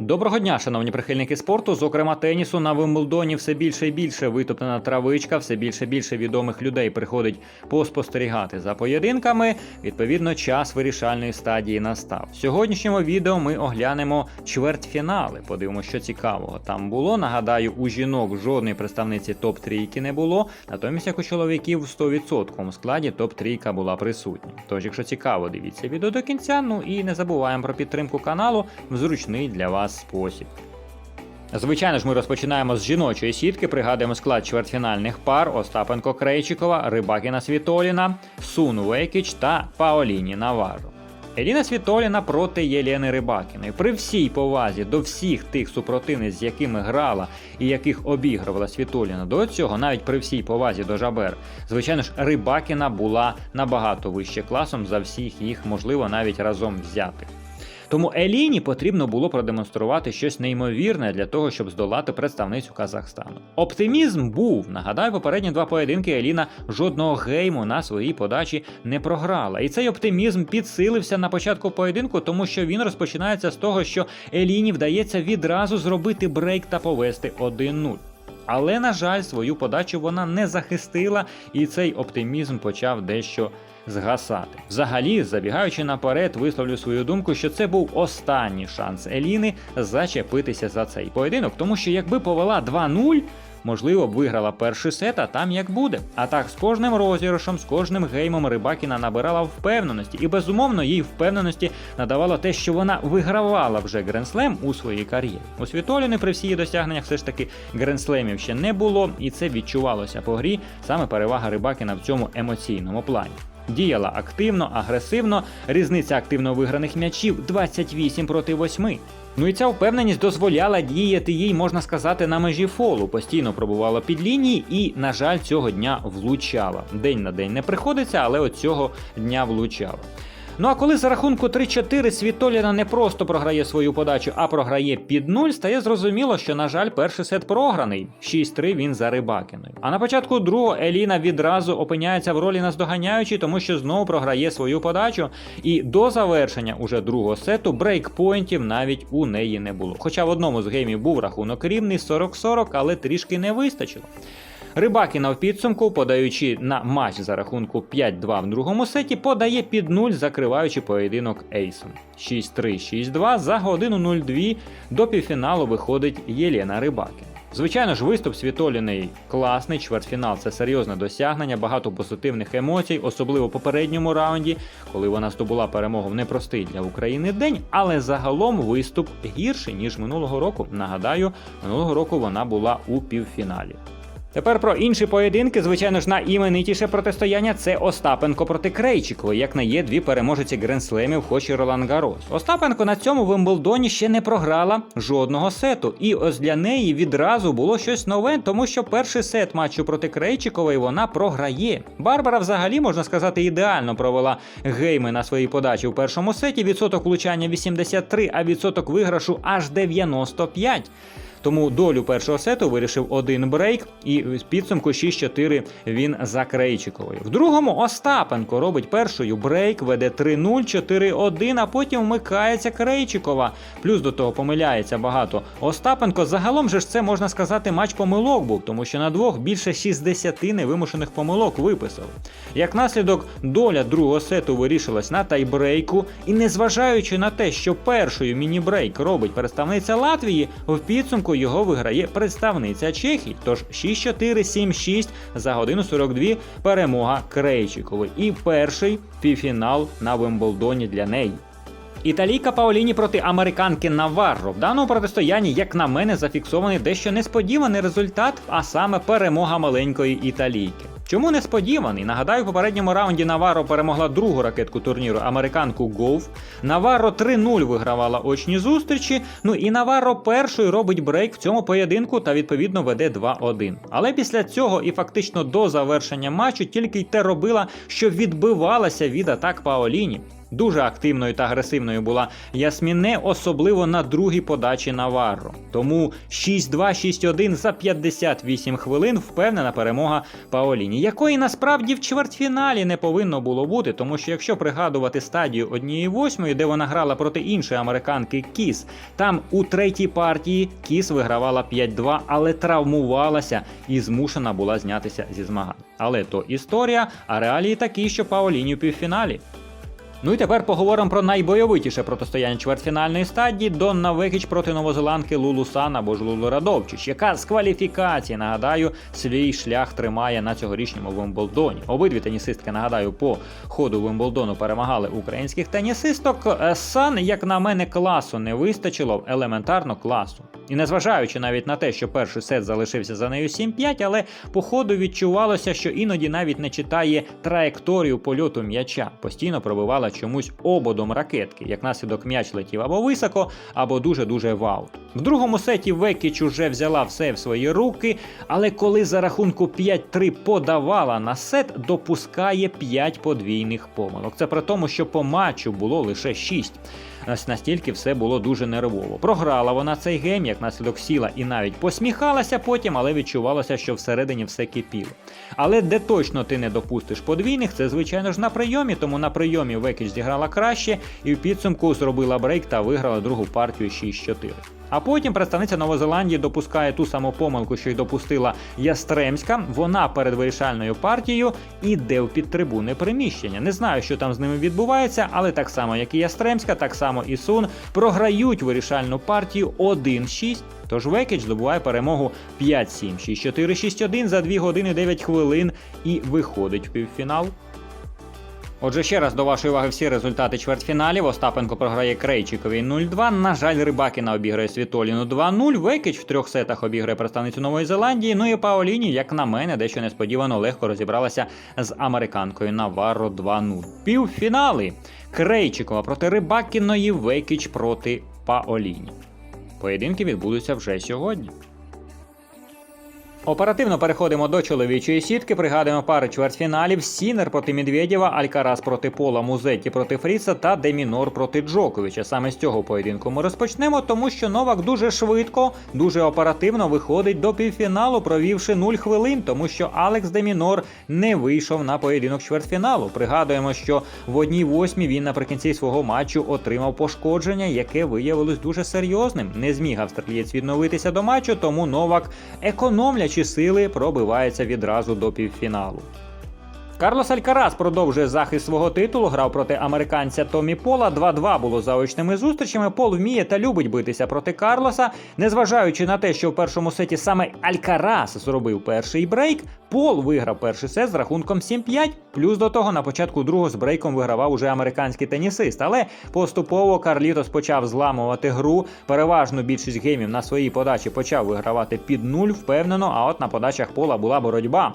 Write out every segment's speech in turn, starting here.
Доброго дня, шановні прихильники спорту. Зокрема, тенісу на Вимблдоні все більше і більше витоптана травичка, все більше і більше відомих людей приходить поспостерігати за поєдинками. Відповідно, час вирішальної стадії настав. В сьогоднішньому відео ми оглянемо чвертьфінали. Подивимося, що цікавого там було. Нагадаю, у жінок жодної представниці топ трійки не було. Натомість, як у чоловіків, в 100% складі топ трійка була присутня. Тож, якщо цікаво, дивіться відео до кінця. Ну і не забуваємо про підтримку каналу зручний для вас спосіб. Звичайно ж, ми розпочинаємо з жіночої сітки. Пригадуємо склад чвертьфінальних пар Остапенко Крейчикова, Рибакіна Світоліна, Сун Векіч та Паоліні Наварро. Еліна Світоліна проти Єлени Рибакіної. При всій повазі до всіх тих супротивниць, з якими грала і яких обігрувала Світоліна до цього, навіть при всій повазі до Жабер, звичайно ж, Рибакіна була набагато вище класом за всіх їх, можливо, навіть разом взятих. Тому Еліні потрібно було продемонструвати щось неймовірне для того, щоб здолати представницю Казахстану. Оптимізм був. Нагадаю, попередні два поєдинки Еліна жодного гейму на своїй подачі не програла. І цей оптимізм підсилився на початку поєдинку, тому що він розпочинається з того, що Еліні вдається відразу зробити брейк та повести 1-0. Але, на жаль, свою подачу вона не захистила, і цей оптимізм почав дещо згасати. Взагалі, забігаючи наперед, висловлю свою думку, що це був останній шанс Еліни зачепитися за цей поєдинок, тому що якби повела 2-0. Можливо, б виграла перший сет, а там як буде. А так з кожним розіграшем, з кожним геймом Рибакіна набирала впевненості, і безумовно їй впевненості надавало те, що вона вигравала вже гренслем у своїй кар'єрі. У Світоліни при всіх досягненнях все ж таки гренслемів ще не було, і це відчувалося по грі саме перевага Рибакіна в цьому емоційному плані. Діяла активно, агресивно, різниця активно виграних м'ячів 28 проти 8. Ну і ця впевненість дозволяла діяти їй, можна сказати, на межі фолу. Постійно пробувала під лінії і, на жаль, цього дня влучала. День на день не приходиться, але от цього дня влучала. Ну а коли за рахунку 3-4 Світоліна не просто програє свою подачу, а програє під нуль, стає зрозуміло, що, на жаль, перший сет програний. 6-3 він за Рибакіною. А на початку другого Еліна відразу опиняється в ролі наздоганяючої, тому що знову програє свою подачу. І до завершення уже другого сету брейкпойнтів навіть у неї не було. Хоча в одному з геймів був рахунок рівний 40-40, але трішки не вистачило. Рибакіна в підсумку, подаючи на матч за рахунку 5-2 в другому сеті, подає під 0, закриваючи поєдинок ейсом. 6-3, 6-2 за годину 0-2 до півфіналу виходить Єлена Рибакіна. Звичайно ж, виступ Світоліної класний, чвертьфінал це серйозне досягнення, багато позитивних емоцій, особливо в попередньому раунді, коли вона здобула перемогу в непростий для України день, але загалом виступ гірший, ніж минулого року. Нагадаю, минулого року вона була у півфіналі. Тепер про інші поєдинки, звичайно ж, найіменитіше протистояння це Остапенко проти Крейчикової, як не є дві переможеці гренслемів, хоч і Ролан Гарос. Остапенко на цьому Вимблдоні ще не програла жодного сету, і ось для неї відразу було щось нове, тому що перший сет матчу проти Крейчикової вона програє. Барбара, взагалі, можна сказати, ідеально провела гейми на своїй подачі у першому сеті. Відсоток влучання 83, а відсоток виграшу аж 95. Тому долю першого сету вирішив один брейк, і з підсумку 6-4 він за Крейчиковою. В другому Остапенко робить першою брейк, веде 3-0, 4-1, а потім вмикається Крейчикова. Плюс до того помиляється багато. Остапенко загалом же ж це можна сказати матч помилок був, тому що на двох більше 60 невимушених помилок виписали. Як наслідок, доля другого сету вирішилась на тайбрейку, і незважаючи на те, що першою міні-брейк робить представниця Латвії, в підсумку його виграє представниця Чехії. Тож 6-4, 7-6 за годину 42 перемога Крейчикової. І перший півфінал на Вимблдоні для неї. Італійка Паоліні проти американки Наварро. В даному протистоянні, як на мене, зафіксований дещо несподіваний результат, а саме перемога маленької італійки. Чому несподіваний? Нагадаю, в попередньому раунді Наваро перемогла другу ракетку турніру американку Гоуф. Наваро 3-0 вигравала очні зустрічі. Ну і Наваро першою робить брейк в цьому поєдинку та відповідно веде 2-1. Але після цього і фактично до завершення матчу тільки й те робила, що відбивалася від атак Паоліні. Дуже активною та агресивною була Ясміне, особливо на другій подачі Наварро. Тому 6-2, 6-1 за 58 хвилин впевнена перемога Паоліні, якої насправді в чвертьфіналі не повинно було бути, тому що якщо пригадувати стадію однієї восьмої, де вона грала проти іншої американки Кіс, там у третій партії Кіс вигравала 5-2, але травмувалася і змушена була знятися зі змагань. Але то історія, а реалії такі, що Паоліні у півфіналі. Ну і тепер поговоримо про найбойовитіше протистояння чвертьфінальної стадії Донна Векіч проти новозеландки Лулу Сан або ж Лулу Радовчич, яка з кваліфікації, нагадаю, свій шлях тримає на цьогорічньому Вимблдоні. Обидві тенісистки, нагадаю, по ходу Вимблдону перемагали українських тенісисток. Е, Сан, як на мене, класу не вистачило, елементарно класу. І незважаючи навіть на те, що перший сет залишився за нею 7-5, але по ходу відчувалося, що іноді навіть не читає траєкторію польоту м'яча, постійно пробивала чомусь ободом ракетки, як наслідок м'яч летів або високо, або дуже-дуже в аут. В другому сеті Векіч уже взяла все в свої руки, але коли за рахунку 5-3 подавала на сет, допускає 5 подвійних помилок. Це при тому, що по матчу було лише 6. Ось настільки все було дуже нервово. Програла вона цей гейм, як наслідок сіла і навіть посміхалася потім, але відчувалося, що всередині все кипіло. Але де точно ти не допустиш подвійних, це звичайно ж на прийомі, тому на прийомі Векіч зіграла краще і в підсумку зробила брейк та виграла другу партію 6-4. А потім представниця Новозеландії допускає ту саму помилку, що й допустила Ястремська. Вона перед вирішальною партією іде в підтрибунне приміщення. Не знаю, що там з ними відбувається, але так само, як і Ястремська, так само і Сун програють вирішальну партію 1-6. Тож Векіч здобуває перемогу 5-7, 6-4, 6-1 за 2 години 9 хвилин і виходить в півфінал. Отже, ще раз до вашої уваги всі результати чвертьфіналів. Остапенко програє Крейчикові 0-2. На жаль, Рибакіна обіграє Світоліну 2-0. Векіч в трьох сетах обіграє представницю Нової Зеландії. Ну і Паоліні, як на мене, дещо несподівано легко розібралася з американкою Наварро 2-0. Півфінали Крейчикова проти Рибакіної, Векіч проти Паоліні. Поєдинки відбудуться вже сьогодні. Оперативно переходимо до чоловічої сітки. Пригадуємо пари чвертьфіналів: Сінер проти Медведєва, Алькарас проти Пола, Музетті проти Фріса та Демінор проти Джоковича. Саме з цього поєдинку ми розпочнемо, тому що Новак дуже швидко, дуже оперативно виходить до півфіналу, провівши 0 хвилин, тому що Алекс Демінор не вийшов на поєдинок чвертьфіналу. Пригадуємо, що в одній восьмій він наприкінці свого матчу отримав пошкодження, яке виявилось дуже серйозним. Не зміг австралієць відновитися до матчу, тому Новак економлячи сили пробивається відразу до півфіналу. Карлос Алькарас продовжує захист свого титулу, грав проти американця Томі Пола. 2-2 було заочними зустрічами. Пол вміє та любить битися проти Карлоса. Незважаючи на те, що в першому сеті саме Алькарас зробив перший брейк, Пол виграв перший сет з рахунком 7-5. Плюс до того на початку другого з брейком вигравав уже американський тенісист. Але поступово Карлітос почав зламувати гру. Переважну більшість геймів на своїй подачі почав вигравати під нуль, впевнено. А от на подачах пола була боротьба.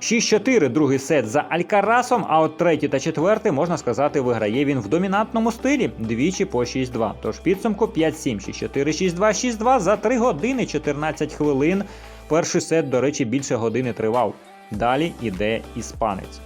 6-4 другий сет за Алькарасом, а от третій та четвертий, можна сказати, виграє він в домінантному стилі двічі по 6-2. Тож підсумку 5-7, 6-4, 6-2, 6-2 за 3 години 14 хвилин. Перший сет, до речі, більше години тривав. Далі іде іспанець.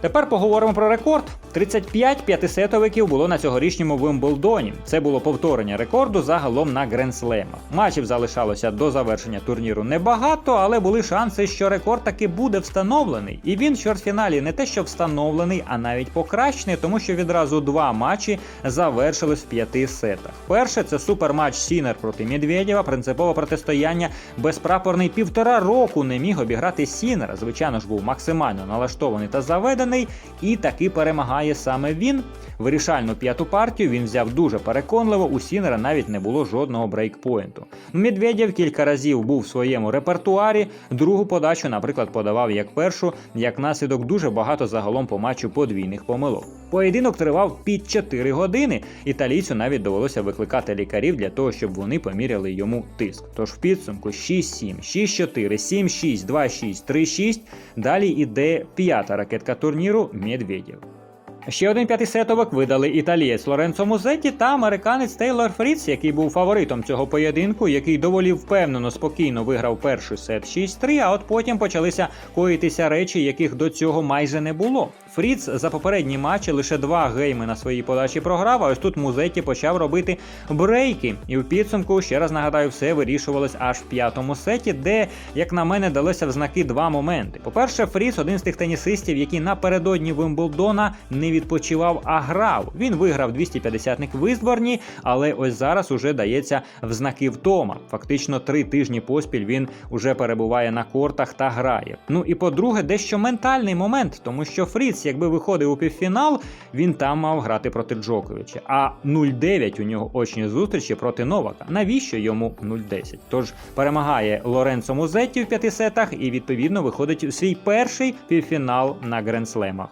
Тепер поговоримо про рекорд. 35 п'ятисетовиків було на цьогорічньому Вимблдоні. Це було повторення рекорду загалом на Гренслемах. Матчів залишалося до завершення турніру небагато, але були шанси, що рекорд таки буде встановлений. І він в чвертьфіналі не те, що встановлений, а навіть покращений, тому що відразу два матчі завершились в п'яти сетах. Перше це суперматч Сінер проти Медведєва, принципове протистояння безпрапорний півтора року не міг обіграти Сінера. Звичайно ж, був максимально налаштований та заведений, і таки перемагає саме він. Вирішальну п'яту партію він взяв дуже переконливо. У Сінера навіть не було жодного брейкпоінту. Медведєв кілька разів був в своєму репертуарі. Другу подачу, наприклад, подавав як першу, як наслідок дуже багато загалом по матчу подвійних помилок. Поєдинок тривав під 4 години. Італійцю навіть довелося викликати лікарів для того, щоб вони поміряли йому тиск. Тож в підсумку 6-7, 6-4, 7-6, 2-6, 3-6. Далі іде п'ята ракетка турніру Медведєв. Ще один п'ятисетовик видали італієць Лоренцо Музетті та американець Тейлор Фріц, який був фаворитом цього поєдинку, який доволі впевнено спокійно виграв перший сет 6-3, а от потім почалися коїтися речі, яких до цього майже не було. Фріц за попередні матчі лише два гейми на своїй подачі програв, а ось тут Музетті почав робити брейки. І в підсумку, ще раз нагадаю, все вирішувалось аж в п'ятому сеті, де, як на мене, далося в знаки два моменти. По-перше, Фріц один з тих тенісистів, який напередодні Вимблдона не відпочивав, а грав. Він виграв 250-ник в Істборні, але ось зараз уже дається в знаки втома. Фактично три тижні поспіль він уже перебуває на кортах та грає. Ну і по-друге, дещо ментальний момент, тому що Фріц, якби виходив у півфінал, він там мав грати проти Джоковича. А 0-9 у нього очні зустрічі проти Новака. Навіщо йому 0-10? Тож перемагає Лоренцо Музетті в п'яти сетах і відповідно виходить у свій перший півфінал на гренслемах.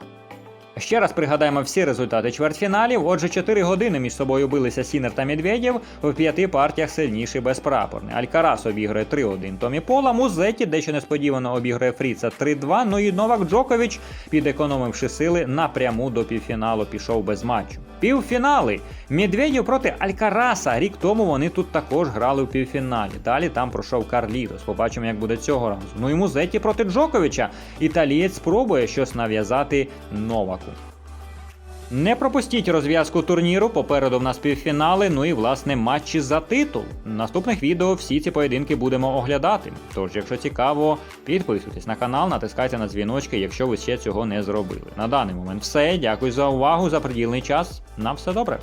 Ще раз пригадаємо всі результати чвертьфіналів. Отже, 4 години між собою билися Сінер та Медведєв. В п'яти партіях сильніший безпрапорний. Алькарас обіграє 3-1 Томі Пола. Музеті дещо несподівано обіграє Фріца 3-2. Ну і Новак Джокович, підекономивши сили, напряму до півфіналу пішов без матчу. Півфінали. Медведєв проти Алькараса. Рік тому вони тут також грали у півфіналі. Далі там пройшов Карлітос. Побачимо, як буде цього разу. Ну і Музеті проти Джоковича. Італієць спробує щось нав'язати Новаку. Не пропустіть розв'язку турніру. Попереду в нас півфінали. Ну і власне матчі за титул. Наступних відео всі ці поєдинки будемо оглядати. Тож, якщо цікаво, підписуйтесь на канал, натискайте на дзвіночки, якщо ви ще цього не зробили. На даний момент все. Дякую за увагу, за приділений час. На все добре.